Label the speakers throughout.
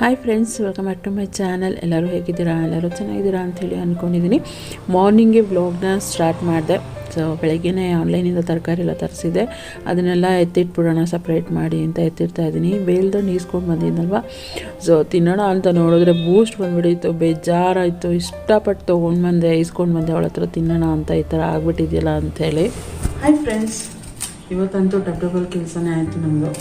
Speaker 1: Hi friends welcome back to my channel ಎಲ್ಲರೂ ಹೇಗಿದ್ದೀರಾ? ಎಲ್ಲರೂ ಚೆನ್ನಾಗಿದ್ದೀರಾ ಅಂಥೇಳಿ ಅಂದ್ಕೊಂಡಿದ್ದೀನಿ ಮಾರ್ನಿಂಗೇ ವ್ಲಾಗ್ನ ಸ್ಟಾರ್ಟ್ ಮಾಡಿದೆ. ಸೊ ಬೆಳಗ್ಗೆನೇ ಆನ್ಲೈನಿಂದ ತರಕಾರಿ ಎಲ್ಲ ತರಿಸಿದೆ ಅದನ್ನೆಲ್ಲ ಎತ್ತಿಟ್ಬಿಡೋಣ ಸಪ್ರೇಟ್ ಮಾಡಿ ಅಂತ ಎತ್ತಿರ್ತಾ ಇದ್ದೀನಿ. ಬೇಲ್ದು ಈಸ್ಕೊಂಡು ಬಂದಿದ್ದಲ್ವ ಸೊ ತಿನ್ನೋಣ ಅಂತ ನೋಡಿದ್ರೆ ಬೂಸ್ಟ್ ಬಂದ್ಬಿಟ್ಟಿತ್ತು. ಬೇಜಾರಾಯಿತು. ಇಷ್ಟಪಟ್ಟು ತೊಗೊಂಡು ಬಂದೆ, ಈಸ್ಕೊಂಡು ಬಂದೆ. ಅವಳ ಹತ್ರ ತಿನ್ನೋಣ ಅಂತ ಈ ಥರ ಆಗ್ಬಿಟ್ಟಿದೆಯಲ್ಲ ಅಂಥೇಳಿ ಹಾಯ್ ಫ್ರೆಂಡ್ಸ್ ಇವತ್ತಂತೂ ಡಬ್ ಡಬಲ್ ಕೆಲಸನೇ ಆಯಿತು ನಮ್ಮದು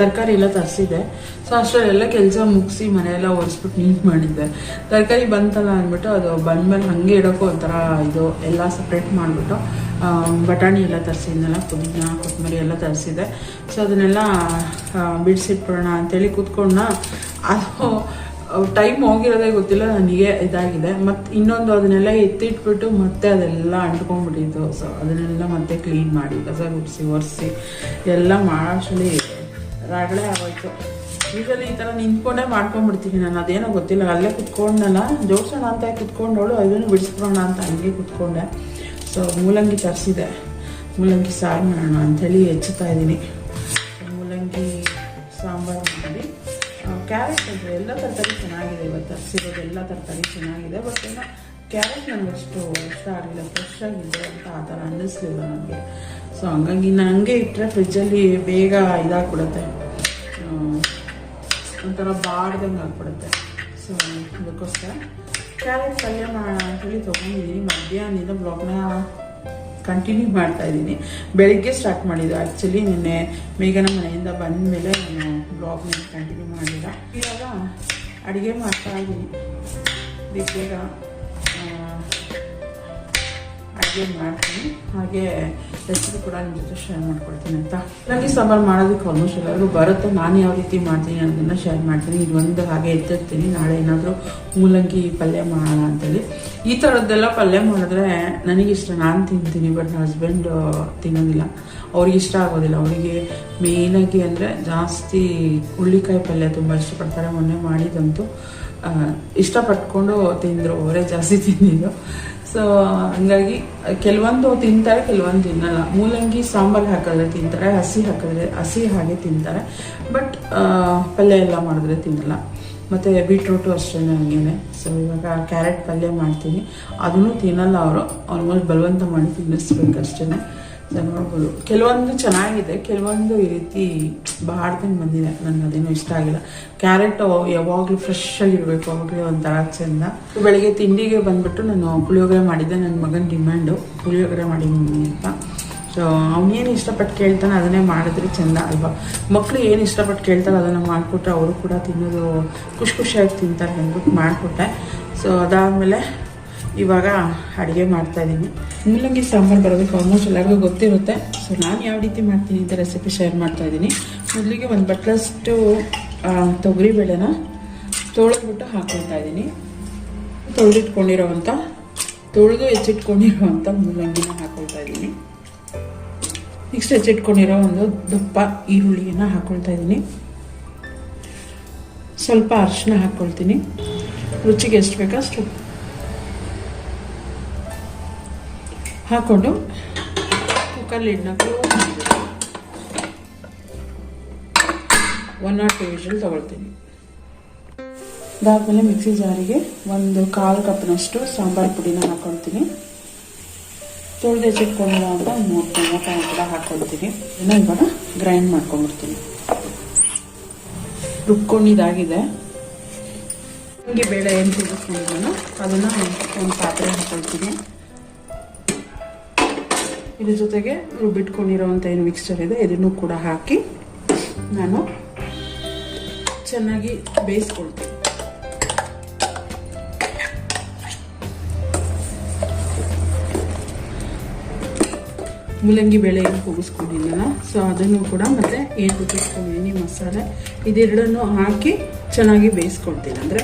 Speaker 1: ತರಕಾರಿ ಎಲ್ಲ ತರಿಸಿದೆ ಸೊ ಅಷ್ಟರಲ್ಲೆಲ್ಲ ಕೆಲಸ ಮುಗಿಸಿ ಮನೆಯೆಲ್ಲ ಒರೆಸ್ಬಿಟ್ಟು ನೀಟ್ ಮಾಡಿದ್ದೆ. ತರಕಾರಿ ಬಂತಲ್ಲ ಅಂದ್ಬಿಟ್ಟು ಅದು ಬಂದ್ಮೇಲೆ ಹಾಗೆ ಇಡೋಕ್ಕೂ ಒಂಥರ ಇದು ಎಲ್ಲ ಸಪ್ರೇಟ್ ಮಾಡಿಬಿಟ್ಟು ಬಟಾಣಿ ಎಲ್ಲ ತರಿಸಿದ್ನಲ್ಲ, ಪುದೀನ, ಕೊತ್ತಂಬರಿ ಎಲ್ಲ ತರಿಸಿದೆ ಸೊ ಅದನ್ನೆಲ್ಲ ಬಿಡಿಸಿಟ್ಬಿಡೋಣ ಅಂತೇಳಿ ಕೂತ್ಕೊಂಡ ಅದು ಟೈಮ್ ಹೋಗಿರೋದೇ ಗೊತ್ತಿಲ್ಲ, ನನಗೆ ಇದಾಗಿದೆ. ಮತ್ತು ಇನ್ನೊಂದು ಅದನ್ನೆಲ್ಲ ಎತ್ತಿಟ್ಬಿಟ್ಟು ಮತ್ತೆ ಅದೆಲ್ಲ ಅಂಟ್ಕೊಂಡ್ಬಿಟ್ಟಿದ್ದು ಸೊ ಅದನ್ನೆಲ್ಲ ಮತ್ತೆ ಕ್ಲೀನ್ ಮಾಡಿ ಕಸ ಗುಡಿಸಿ ಒರೆಸಿ, ಎಲ್ಲ ಮಾಡೋಷ್ಟರಲ್ಲಿ ರಗಳೆ ಆಗೋಯ್ತು. ಯೂಶಲಿ ಈ ಥರ ನಿಂತ್ಕೊಂಡೇ ಮಾಡ್ಕೊಂಡ್ಬಿಡ್ತೀನಿ ನಾನು, ಅದೇನೋ ಗೊತ್ತಿಲ್ಲ. ಅಲ್ಲೇ ಕುತ್ಕೊಂಡಲ್ಲ, ಜೋಡಿಸೋಣ ಅಂತ ಕುತ್ಕೊಂಡವಳು, ಅದನ್ನು ಬಿಡಿಸ್ಬಿಡೋಣ ಅಂತ ಹಂಗೆ ಕುತ್ಕೊಂಡೆ. ಸೊ ಮೂಲಂಗಿ ತರಿಸಿದೆ. ಮೂಲಂಗಿ ಸಾರು ಮಾಡೋಣ ಅಂಥೇಳಿ ಹೆಚ್ಚುತ್ತಾ ಇದ್ದೀನಿ. ಮೂಲಂಗಿ ಸಾಂಬಾರು ಮಾಡಿ. ಕ್ಯಾರೆಟ್ ಎಲ್ಲ ತರಕಾರಿ ಚೆನ್ನಾಗಿದೆ ಇವತ್ತು. ತರಿಸಿರೋದು ಎಲ್ಲ ತರಕಾರಿ ಚೆನ್ನಾಗಿದೆ, ಬಟ್ ಏನೋ ಕ್ಯಾರೆಟ್ ನನಗಷ್ಟು ಇಷ್ಟ ಆಗಲಿಲ್ಲ ಫ್ರೆಶ್ ಆಗಿದೆ ಅಂತ ಆ ಥರ ಅನ್ನಿಸ್ಲಿಲ್ಲ ನನಗೆ ಸೊ ಹಂಗಾಗಿ ನಾನು ಹಂಗೆ ಇಟ್ಟರೆ ಫ್ರಿಜ್ಜಲ್ಲಿ ಬೇಗ ಇದಾಗ್ಬಿಡುತ್ತೆ ಒಂಥರ ಬಾಡ್ದಂಗೆ ಆಗ್ಬಿಡುತ್ತೆ ಸೊ ಅದಕ್ಕೋಸ್ಕರ ಕ್ಯಾರೆಟ್ ಪಲ್ಯ ಮಾಡೋಣ ಅಂತೇಳಿ ತೊಗೊಂಡಿದ್ದೀನಿ ಮಧ್ಯಾಹ್ನದಿಂದ ಬ್ಲಾಗ್ನ ಕಂಟಿನ್ಯೂ ಮಾಡ್ತಾ ಇದ್ದೀನಿ ಬೆಳಿಗ್ಗೆ ಸ್ಟಾರ್ಟ್ ಮಾಡಿದ್ದು, ಆ್ಯಕ್ಚುಲಿ ನಿನ್ನೆ ಮೇಘನ ಮನೆಯಿಂದ ಬಂದ ಮೇಲೆ ನಾನು ಬ್ಲಾಗ್ನ ಕಂಟಿನ್ಯೂ ಮಾಡಿಲ್ಲ. ಇವಾಗ ಅಡುಗೆ ಮಾಡ್ತಾ ಇದ್ದೀನಿ ಬೇಗ ಅಡುಗೆ ಮಾಡ್ತೀನಿ. ಹಾಗೆ ರೆಸಿಪಿ ಕೂಡ ನಿಮ್ಮ ಜೊತೆ ಶೇರ್ ಮಾಡ್ಕೊಡ್ತೀನಿ ಅಂತ. ರಾಗಿ ಸಾಂಬಾರು ಮಾಡೋದಕ್ಕೆ ಆಲ್ಮೋಸ್ಟ್ ಎಲ್ಲರಿಗೂ ಬರುತ್ತೆ. ನಾನು ಯಾವ ರೀತಿ ಮಾಡ್ತೀನಿ ಅನ್ನೋದನ್ನ ಶೇರ್ ಮಾಡ್ತೀನಿ. ಇದೊಂದು ಹಾಗೆ ಎತ್ತಿರ್ತೀನಿ. ನಾಳೆ ಏನಾದರೂ ಮೂಲಂಗಿ ಪಲ್ಯ ಮಾಡೋಣ ಅಂತೇಳಿ. ಈ ಥರದ್ದೆಲ್ಲ ಪಲ್ಯ ಮಾಡಿದ್ರೆ ನನಗಿಷ್ಟ ನಾನು ತಿಂತೀನಿ ಬಟ್ ಹಸ್ಬೆಂಡ್ ತಿನ್ನೋದಿಲ್ಲ. ಅವ್ರಿಗೆ ಇಷ್ಟ ಆಗೋದಿಲ್ಲ. ಅವರಿಗೆ ಮೇಯ್ನಾಗಿ ಅಂದರೆ ಜಾಸ್ತಿ ಹುಳ್ಳಿಕಾಯಿ ಪಲ್ಯ ತುಂಬ ಇಷ್ಟಪಡ್ತಾರೆ. ಮೊನ್ನೆ ಮಾಡಿದಂತೂ ಇಷ್ಟಪಟ್ಕೊಂಡು ತಿಂದರು. ಅವರೇ ಜಾಸ್ತಿ ತಿಂದಿದ್ದು. ಸೊ ಹಂಗಾಗಿ, ಕೆಲವೊಂದು ತಿಂತಾರೆ, ಕೆಲವೊಂದು ತಿನ್ನಲ್ಲ. ಮೂಲಂಗಿ, ಸಾಂಬಾರು ಹಾಕಿದ್ರೆ ತಿಂತಾರೆ, ಹಸಿ ಹಾಕಿದ್ರೆ, ಹಸಿ ಹಾಗೆ ತಿಂತಾರೆ. ಬಟ್ ಪಲ್ಯ ಎಲ್ಲ ಮಾಡಿದ್ರೆ ತಿನ್ನಲ್ಲ. ಮತ್ತು ಬೀಟ್ರೂಟು ಅಷ್ಟೇ ಹಂಗೇನೆ. ಸೊ ಇವಾಗ ಕ್ಯಾರೆಟ್ ಪಲ್ಯ ಮಾಡ್ತೀನಿ. ಅದನ್ನು ತಿನ್ನಲ್ಲ ಅವರು. ಆಲ್ಮೋಸ್ಟ್ ಬಲವಂತ ಮಾಡಿ ತಿನ್ನಿಸ್ಬೇಕು ಅಷ್ಟೇ ನೋಡ್ಬೋದು ಕೆಲವೊಂದು ಚೆನ್ನಾಗಿದೆ, ಕೆಲವೊಂದು ಈ ರೀತಿ ಬಾಡ್ದಂಗೆ ಬಂದಿದೆ. ನನಗೆ ಅದೇನು ಇಷ್ಟ ಆಗಿಲ್ಲ. ಕ್ಯಾರೆಟ್ ಯಾವಾಗಲೂ ಫ್ರೆಶ್ ಆಗಿರಬೇಕು ಅವಾಗಲೇ ಒಂಥರ ಚೆಂದ ಬೆಳಿಗ್ಗೆ ತಿಂಡಿಗೆ ಬಂದ್ಬಿಟ್ಟು ನಾನು ಪುಳಿಯೋಗರೆ ಮಾಡಿದ್ದೆ, ನನ್ನ ಮಗನ ಡಿಮ್ಯಾಂಡು ಪುಳಿಯೋಗರೆ ಮಾಡಿ ಮಮ್ಮಿ ಅಂತ. ಸೊ ಅವನೇನು ಇಷ್ಟಪಟ್ಟು ಕೇಳ್ತಾನೆ ಅದನ್ನೇ ಮಾಡಿದ್ರೆ ಚೆಂದ ಅಲ್ವಾ? ಮಕ್ಕಳು ಏನು ಇಷ್ಟಪಟ್ಟು ಕೇಳ್ತಾರೆ ಅದನ್ನು ಮಾಡಿಕೊಟ್ರೆ ಅವರು ಕೂಡ ತಿನ್ನೋದು ಖುಷಿ ಖುಷಿಯಾಗಿ ತಿಂತಾರೆ ಅಂದ್ಬಿಟ್ಟು ಮಾಡಿಕೊಟ್ಟೆ. ಸೊ ಅದಾದಮೇಲೆ ಇವಾಗ ಅಡುಗೆ ಮಾಡ್ತಾ ಇದ್ದೀನಿ. ಮೂಲಂಗಿ ಸಾಂಬಾರು ಬರೋದಕ್ಕೆ ಆಲ್ಮೋಸ್ಟ್ ಎಲ್ಲರಿಗೂ ಗೊತ್ತಿರುತ್ತೆ. ಸೊ ನಾನು ಯಾವ ರೀತಿ ಮಾಡ್ತೀನಿ ಅಂತ ರೆಸಿಪಿ ಶೇರ್ ಮಾಡ್ತಾ ಇದ್ದೀನಿ. ಮೊದಲಿಗೆ ಒಂದು ಬಟ್ಲಷ್ಟು ತೊಗರಿಬೇಳೆನ ತೊಳೆದ್ಬಿಟ್ಟು ಹಾಕ್ಕೊಳ್ತಾ ಇದ್ದೀನಿ. ತೊಳೆದಿಟ್ಕೊಂಡಿರೋವಂಥ ತೊಳೆದು ಹೆಚ್ಚಿಟ್ಕೊಂಡಿರೋವಂಥ ಮೂಲಂಗಿನ ಹಾಕ್ಕೊಳ್ತಾ ಇದ್ದೀನಿ. ನೆಕ್ಸ್ಟ್ ಹೆಚ್ಚಿಟ್ಕೊಂಡಿರೋ ಒಂದು ದಪ್ಪ ಈರುಳ್ಳಿಯನ್ನು ಹಾಕ್ಕೊಳ್ತಾ ಇದ್ದೀನಿ. ಸ್ವಲ್ಪ ಅರಿಶಿನ ಹಾಕ್ಕೊಳ್ತೀನಿ ರುಚಿಗೆ ಎಷ್ಟು ಬೇಕೋ ಅಷ್ಟು ಹಾಕ್ಕೊಂಡು ಕುಕ್ಕರ್ ಲಿಡ್ನ ಒನ್ ಆರ್ ಟು ವಿಷಲ್ ತಗೊಳ್ತೀನಿ. ಅದಾದ್ಮೇಲೆ ಮಿಕ್ಸಿ ಜಾರಿಗೆ ಒಂದು ಕಾಲು ಕಪ್ನಷ್ಟು ಸಾಂಬಾರು ಪುಡಿನ ಹಾಕ್ಕೊಳ್ತೀನಿ ತೊಳೆದು ಹೆಚ್ಚಿಟ್ಕೊಂಡಿರೋ ಅಂತ ಮೂರು ಟೊಮೊಟೊ ಕೂಡ ಹಾಕ್ಕೊಳ್ತೀನಿ ಇನ್ನು ಇವಾಗ ಗ್ರೈಂಡ್ ಮಾಡ್ಕೊಂಡ್ಬಿಡ್ತೀನಿ. ರುಬ್ಕೊಂಡಿದ್ದಾಗಿದೆ ಹಂಗೆ ಬೇಳೆ ಏನು ಕುದಿಸ್ಕೊಂಡಿದ್ದಾನೋ ಅದನ್ನು ಒಂದು ಪಾತ್ರೆ ಹಾಕ್ಕೊಳ್ತೀನಿ ಇದ್ರ ಜೊತೆಗೆ ರುಬ್ಬಿಟ್ಕೊಂಡಿರೋವಂಥ ಏನು ಮಿಕ್ಸ್ಚರ್ ಇದೆ, ಇದನ್ನು ಕೂಡ ಹಾಕಿ ನಾನು ಚೆನ್ನಾಗಿ ಬೇಯಿಸ್ಕೊಳ್ತೀನಿ. ಮೂಲಂಗಿ ಬೇಳೆ ಏನು ಕೂಗಿಸ್ಕೊಂಡಿದ್ದೀನಲ್ಲ ಸೊ ಅದನ್ನು ಕೂಡ ಮತ್ತೆ ಏನು ರುಬ್ಬಿಟ್ಕೊಂಡಿದ್ದೀನಿ ಮಸಾಲೆ. ಇದೆರಡನ್ನು ಹಾಕಿ ಚೆನ್ನಾಗಿ ಬೇಯಿಸ್ಕೊಳ್ತೀನಿ. ಅಂದರೆ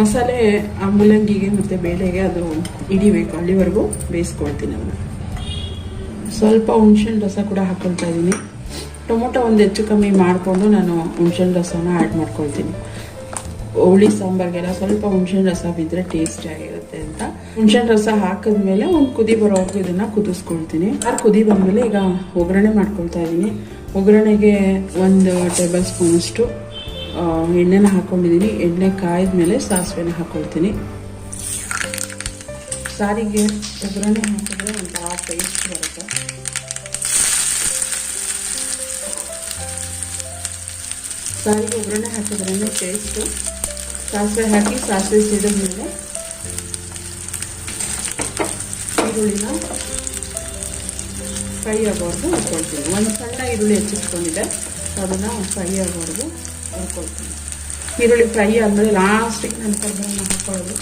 Speaker 1: ಮಸಾಲೆ ಆ ಮೂಲಂಗಿಗೆ ಮತ್ತು ಬೇಳೆಗೆ ಅದು ಹಿಡಿಬೇಕು, ಅಲ್ಲಿವರೆಗೂ ಬೇಯಿಸ್ಕೊಳ್ತೀನಿ ಅದನ್ನು. ಸ್ವಲ್ಪ ಹುಣ್ಸೆಹಣ್ಣು ರಸ ಕೂಡ ಹಾಕ್ಕೊಳ್ತಾ ಇದ್ದೀನಿ ಟೊಮೊಟೊ ಒಂದು ಹೆಚ್ಚು ಕಮ್ಮಿ ಮಾಡಿಕೊಂಡು ನಾನು ಹುಣ್ಸೆಹಣ್ಣು ರಸನ ಆ್ಯಡ್ ಮಾಡ್ಕೊಳ್ತೀನಿ. ಹುಳಿ, ಸಾಂಬಾರಿಗೆಲ್ಲ ಸ್ವಲ್ಪ ಹುಣ್ಸೆಹಣ್ಣು ರಸ ಬಿದ್ದರೆ ಟೇಸ್ಟಿ ಆಗಿರುತ್ತೆ ಅಂತ. ಹುಣ್ಸಿನ ರಸ ಹಾಕಿದ್ಮೇಲೆ ಒಂದು ಕುದಿ ಬರೋವರೆಗೂ ಇದನ್ನು ಕುದಿಸ್ಕೊಳ್ತೀನಿ. ಆರು ಕುದಿ ಬಂದಮೇಲೆ ಈಗ ಒಗ್ಗರಣೆ ಮಾಡ್ಕೊಳ್ತಾ ಇದ್ದೀನಿ ಒಗ್ಗರಣೆಗೆ ಒಂದು ಟೇಬಲ್ ಸ್ಪೂನಷ್ಟು ಎಣ್ಣೆನ ಹಾಕ್ಕೊಂಡಿದ್ದೀನಿ ಎಣ್ಣೆ ಕಾಯ್ದ ಮೇಲೆ ಸಾಸಿವೆನ ಹಾಕ್ಕೊಳ್ತೀನಿ ಸಾರಿಗೆ ಒಗ್ಗರಣೆ ಹಾಕಿದ್ರೆ ಒಂಥರ ಟೇಸ್ಟ್ ಬರುತ್ತೆ. ಸಾರಿಗೆ ಒಗ್ಗರಣೆ ಹಾಕಿದ್ರೇ ಟೇಸ್ಟು ಸಾಸಿವೆ ಹಾಕಿ ಸಾಸಿವೆ ಸಿಡಿದ ಮೇಲೆ ಈರುಳ್ಳಿನ ಫ್ರೈ ಆಗೋವರೆಗೂ ಹುರ್ಕೊಳ್ತೀನಿ. ಒಂದು ಸಣ್ಣ ಈರುಳ್ಳಿ ಹೆಚ್ಚಿಸ್ಕೊಂಡಿದೆ ಅದನ್ನು ಫ್ರೈ ಆಗೋವರೆಗೂ ಹುರ್ಕೊಳ್ತೀನಿ. ಈರುಳ್ಳಿ ಫ್ರೈ ಆದಮೇಲೆ ಲಾಸ್ಟಿಗೆ ನನ್ನ ಕರ್ಬೇವನ್ನ ಹಾಕ್ಕೊಳ್ಳೋದು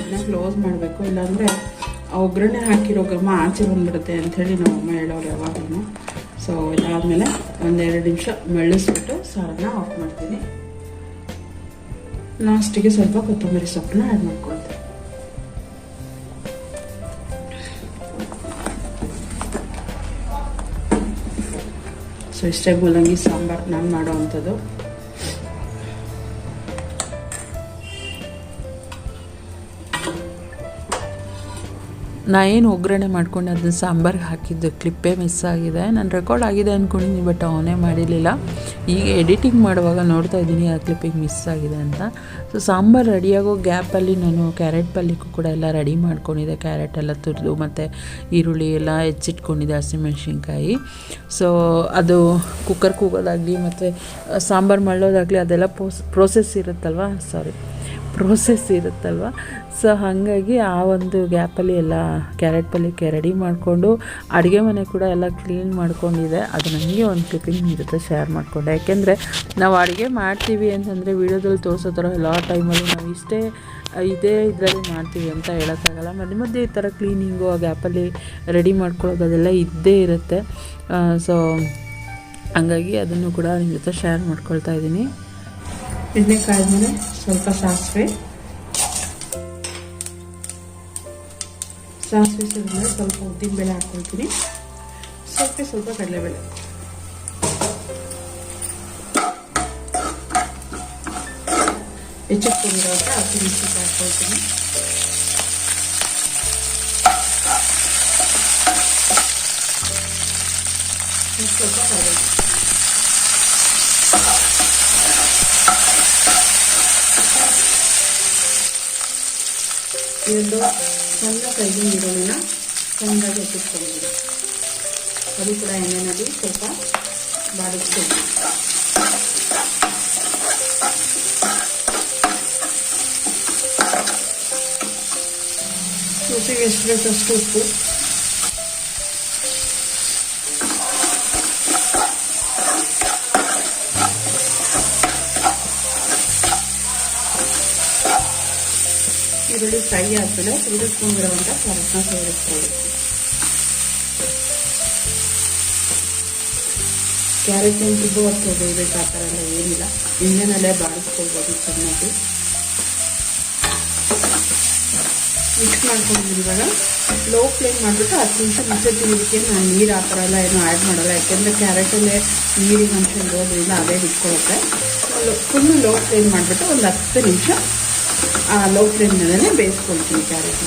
Speaker 1: ಇದನ್ನ ಕ್ಲೋಸ್ ಮಾಡಬೇಕು. ಇಲ್ಲಾಂದರೆ ಆ ಒಗ್ಗರಣೆ ಹಾಕಿರೋ ಘಮ ಆಚೆ ಬಂದ್ಬಿಡುತ್ತೆ ಅಂಥೇಳಿ ನಮ್ಮ ಅಮ್ಮ ಹೇಳೋರು ಯಾವಾಗಲೂ. ಸೊ ಇದಾದಮೇಲೆ ಒಂದೆರಡು ನಿಮಿಷ ಮೆಳ್ಳಿಸ್ಬಿಟ್ಟು ಸಾರನ್ನ ಆಫ್ ಮಾಡ್ತೀನಿ. ಲಾಸ್ಟಿಗೆ ಸ್ವಲ್ಪ ಕೊತ್ತಂಬರಿ ಸೊಪ್ಪನ್ನ ಆ್ಯಡ್ ಮಾಡ್ಕೊಳ್ತೀನಿ. ಸೊ ಇಷ್ಟೇ ಮೂಲಂಗಿ ಸಾಂಬಾರು ನಾನು ಮಾಡೋ ಅಂಥದ್ದು. ನಾ ಏನು ಒಗ್ಗರಣೆ ಮಾಡ್ಕೊಂಡು ಅದನ್ನ ಸಾಂಬಾರ್ಗೆ ಹಾಕಿದ್ದು? ಕ್ಲಿಪ್ಪೇ ಮಿಸ್ ಆಗಿದೆ. ನಾನು ರೆಕಾರ್ಡ್ ಆಗಿದೆ ಅಂದ್ಕೊಂಡಿದ್ದೀನಿ ಬಟ್ ಅವನೇ ಮಾಡಿರಲಿಲ್ಲ. ಈಗ ಎಡಿಟಿಂಗ್ ಮಾಡುವಾಗ ನೋಡ್ತಾ ಇದ್ದೀನಿ, ಆ ಕ್ಲಿಪ್ಪಿಗೆ ಮಿಸ್ ಆಗಿದೆ ಅಂತ. ಸೊ ಸಾಂಬಾರು ರೆಡಿಯಾಗೋ ಗ್ಯಾಪಲ್ಲಿ ನಾನು ಕ್ಯಾರೆಟ್ ಪಲ್ಯಕ್ಕೂ ಕೂಡ ಎಲ್ಲ ರೆಡಿ ಮಾಡ್ಕೊಂಡಿದ್ದೆ. ಕ್ಯಾರೆಟ್ ಎಲ್ಲ ತುರಿದು, ಮತ್ತು ಈರುಳ್ಳಿ ಎಲ್ಲ ಹೆಚ್ಚಿಟ್ಕೊಂಡಿದ್ದೆ, ಹಸಿಮೆಣ್ಸಿನ್ಕಾಯಿ. ಸೊ ಅದು ಕುಕ್ಕರ್ ಕೂಗೋದಾಗಲಿ, ಮತ್ತು ಸಾಂಬಾರು ಮಾಡೋದಾಗಲಿ ಅದೆಲ್ಲ ಪ್ರೋಸೆಸ್ ಇರುತ್ತಲ್ವ? ಸಾರಿ ಪ್ರೋಸೆಸ್ ಇರುತ್ತಲ್ವ? ಸೊ ಹಾಗಾಗಿ ಆ ಒಂದು ಗ್ಯಾಪಲ್ಲಿ ಎಲ್ಲ ಕ್ಯಾರೆಟ್ ಪಲ್ಯಕ್ಕೆ ರೆಡಿ ಮಾಡಿಕೊಂಡು, ಅಡುಗೆ ಮನೆ ಕೂಡ ಎಲ್ಲ ಕ್ಲೀನ್ ಮಾಡ್ಕೊಂಡಿದೆ. ಅದು ನನಗೆ ಒಂದು ಕ್ಲಿಪ್ಪಿಂಗ್ ಇರುತ್ತೆ ಶೇರ್ ಮಾಡಿಕೊಂಡೆ. ಯಾಕೆಂದರೆ ನಾವು ಅಡುಗೆ ಮಾಡ್ತೀವಿ ಅಂತಂದರೆ ವೀಡಿಯೋದಲ್ಲಿ ತೋರಿಸೋ ಥರ ಎಲ್ಲ ಟೈಮಲ್ಲಿ ನಾವು ಇಷ್ಟೇ ಇದೇ ಇದರಲ್ಲಿ ಮಾಡ್ತೀವಿ ಅಂತ ಹೇಳೋಕ್ಕಾಗಲ್ಲ. ಮಧ್ಯ ಮಧ್ಯೆ ಈ ಥರ ಕ್ಲೀನಿಂಗು ಆ ಗ್ಯಾಪಲ್ಲಿ ರೆಡಿ ಮಾಡ್ಕೊಳ್ಳೋದು ಅದೆಲ್ಲ ಇದ್ದೇ ಇರುತ್ತೆ. ಸೊ ಹಂಗಾಗಿ ಅದನ್ನು ಕೂಡ ನಿಮ್ಮ ಜೊತೆ ಶೇರ್ ಮಾಡ್ಕೊಳ್ತಾ ಇದ್ದೀನಿ. ಎಣ್ಣೆ ಕಾಯ್ದ್ಮೇಲೆ ಸ್ವಲ್ಪ ಸಾಸಿವೆ ಸಾಸಿವೆ ಸಿಡಿದ್ಮೇಲೆ ಸ್ವಲ್ಪ ಉದ್ದಿನಬೇಳೆ ಹಾಕ್ಕೊಳ್ತೀನಿ ಸ್ವಲ್ಪ ಸ್ವಲ್ಪ ಕಡಲೆಬೇಳೆ ಹೆಚ್ಚಿಟ್ಕೊಂಡಿರುವಾಗ ಹಸಿಮೆಣಸಿನ್ಕಾಯಿ ಹಾಕ್ಕೊಳ್ತೀನಿ ಮತ್ತು ಸ್ವಲ್ಪ ಕರಿಬೇವು ಎರಡು ಸಣ್ಣ ಕೈಗೆ ಈರುಳ್ಳಿನ ಸಣ್ಣದಾಗಿ ಹೆಚ್ಚಿಟ್ಕೊಂಡಿದ್ದೀನಿ ಅದು ಕೂಡ ಎಣ್ಣೆನಲ್ಲಿ ಸ್ವಲ್ಪ ಬಾಡಿಸ್ಕೊಳ್ತೀನಿ ರುಚಿಗೆ ಎಷ್ಟು ಬೇಕಷ್ಟು ಉಪ್ಪು ಈರುಳ್ಳಿ ಫ್ರೈ ಆದಮೇಲೆ ಉರಿಸ್ಕೊಂಡಿರುವಂಥ ಕ್ಯಾರೆಟ್ನ ಸೇರಿಸ್ಕೊಳ್ಳಿ. ಕ್ಯಾರೆಟ್ ತುಂಬ ಅಷ್ಟು ಬೇಯಬೇಕು ಆ ಥರ ಎಲ್ಲ ಏನಿಲ್ಲ. ಎಣ್ಣೆನಲ್ಲೇ ಬಾಡಿಸ್ಕೊಳ್ಬೋದು ಚೆನ್ನಾಗಿ. ಮಿಕ್ಸ್ ಮಾಡ್ಕೊಂಡಿದ್ದೀನಿ ಇವಾಗ. ಲೋ ಫ್ಲೇಮ್ ಮಾಡಿಬಿಟ್ಟು ಹತ್ತು ನಿಮಿಷ ಮುಂಚೆ ಇದಕ್ಕೆ ನಾನು ನೀರು ಆ ಥರ ಎಲ್ಲ ಏನೂ ಆ್ಯಡ್ ಮಾಡಲ್ಲ. ಯಾಕೆಂದರೆ ಕ್ಯಾರೆಟಲ್ಲೇ ನೀರಿನ ಅಂಶ ಇರೋದ್ರಿಂದ ಅದೇ ಬಿಟ್ಕೊಳ್ಳುತ್ತೆ ಫುಲ್ಲು ಲೋ ಫ್ಲೇಮ್ ಮಾಡಿಬಿಟ್ಟು ಒಂದು ಹತ್ತು ನಿಮಿಷ ಲೋ ಫ್ಲೇಮ್ನಲ್ಲೇ ಬೇಯಿಸ್ಕೊಳ್ತೀನಿ ಕ್ಯಾರೆಟ್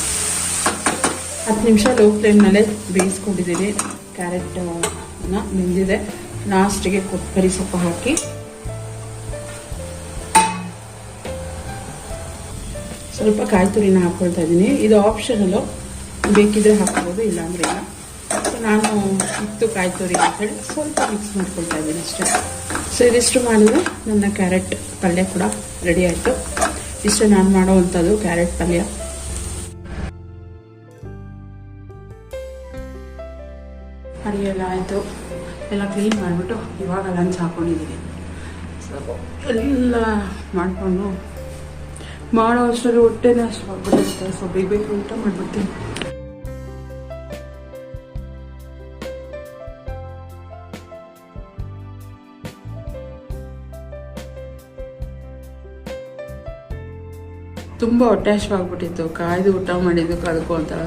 Speaker 1: ಹತ್ತು ನಿಮಿಷ ಲೋ ಫ್ಲೇಮ್ನಲ್ಲೇ ಬೇಯಿಸ್ಕೊಂಡಿದ್ದೀನಿ. ಕ್ಯಾರೆಟ್ ನಿಂದಿದೆ. ಲಾಸ್ಟಿಗೆ ಕೊತ್ತಂಬರಿ ಸೊಪ್ಪು ಹಾಕಿ. ಸ್ವಲ್ಪ ಕಾಯಿ ತುರಿನ ಹಾಕ್ಕೊಳ್ತಾ ಇದ್ದೀನಿ. ಇದು ಆಪ್ಷನಲ್ಲು ಬೇಕಿದ್ರೆ ಹಾಕ್ಬೋದು, ಇಲ್ಲಾಂದ್ರೆ ಇಲ್ಲ. ಸೊ ನಾನು ಇತ್ತು ಕಾಯಿ ತುರಿ ಅಂತೇಳಿ ಸ್ವಲ್ಪ ಮಿಕ್ಸ್ ಮಾಡ್ಕೊಳ್ತಾ ಇದ್ದೀನಿ ಅಷ್ಟೇ. ಸೊ ಇದಿಷ್ಟು ಮಾಡಿದ್ರೆ ನನ್ನ ಕ್ಯಾರೆಟ್ ಪಲ್ಯ ಕೂಡ ರೆಡಿ ಆಯಿತು. ಇಷ್ಟು ನಾನು ಮಾಡುವಂಥದ್ದು ಕ್ಯಾರೆಟ್ ಪಲ್ಯ. ಅಡುಗೆ ಆಯಿತು. ಎಲ್ಲ ಕ್ಲೀನ್ ಮಾಡಿಬಿಟ್ಟು ಇವಾಗ ಲಂಚ್ ಹಾಕ್ಕೊಂಡಿದ್ದೀನಿ ಸೊ ಎಲ್ಲ ಮಾಡಿಕೊಂಡು ಮಾಡೋ ಅಷ್ಟರಲ್ಲಿ ಹೊಟ್ಟೆನೇ ಅಷ್ಟು ಆಗ್ಬಿಟ್ಟಿರುತ್ತೆ ಸೊ ಬೇಗ ಬೇಗ ಊಟ ಮಾಡಿಬಿಡ್ತೀನಿ. ತುಂಬ ಹೊಟ್ಟೆ ಹಶ್ವಾಗ್ಬಿಟ್ಟಿತ್ತು ಕಾಯ್ದು ಊಟ ಮಾಡಿದ್ದಕ್ಕೆ ಅದಕ್ಕೂ ಒಂಥರ